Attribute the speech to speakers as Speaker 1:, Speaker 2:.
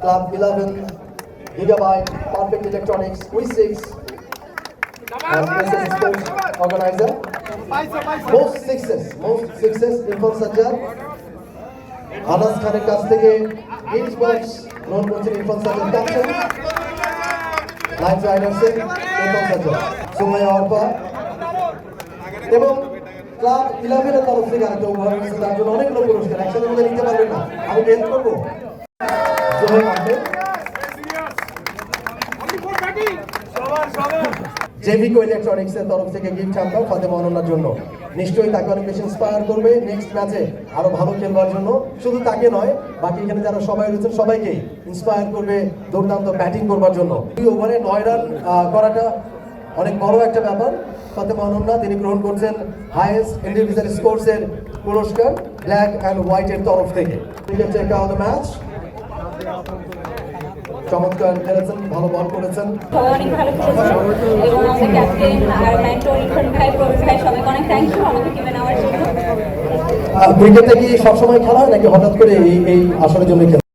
Speaker 1: Club 11, Gigabyte, Perfect Electronics, We6, and SS Sports Organizer. Most sixes, most sixes, Irfan Sajjad Anas খানের কাছ থেকে H box গ্রহণ করছেন ইরফান সাজ্জাদ ক্যাপ্টেন লাইফ রাইডার্সের ইরফান সাজ্জাদ সুমাইয়া অর্পা এবং ক্লাব ইলেভেনের তরফ থেকে তার জন্য অনেকগুলো পুরস্কার, একসাথে নিতে পারবেন না। আমি করব। জেভিকো ইলেকট্রনিক্স এর তরফ থেকে গিফট আমরা ফাতেমা অনন্যার জন্য। নিশ্চয়ই তাকে অনেক বেশি ইন্সপায়ার করবে নেক্সট ম্যাচে আরও ভালো খেলবার জন্য। শুধু তাকে নয়, বাকি এখানে যারা সবাই রয়েছেন সবাইকে ইন্সপায়ার করবে, দুর্দান্ত ব্যাটিং করবার জন্য। দুই ওভারে নয় রান করাটা অনেক বড় একটা ব্যাপার। ফাতেমা অনন্যা তিনি গ্রহণ করছেন হাইয়েস্ট ইন্ডিভিজুয়াল স্পোর্টস এর পুরস্কার ব্ল্যাক অ্যান্ড হোয়াইট এর তরফ থেকে। Cricket check out the match চমৎকার খেলেছেন ভালো বল করেছেন।
Speaker 2: সবাই অনেক ভালো খেলেছে এবং আমাদের ক্যাপ্টেন আর মেন্টর ইরফান ভাই প্রবীর ভাই সবাইকে অনেক থ্যাংক ইউ আমাকে টিমে নেওয়ার জন্য।
Speaker 1: ক্রিকেটে কি সবসময় খেলা হয় নাকি হঠাৎ করে এই এই আসরের জন্য খেলা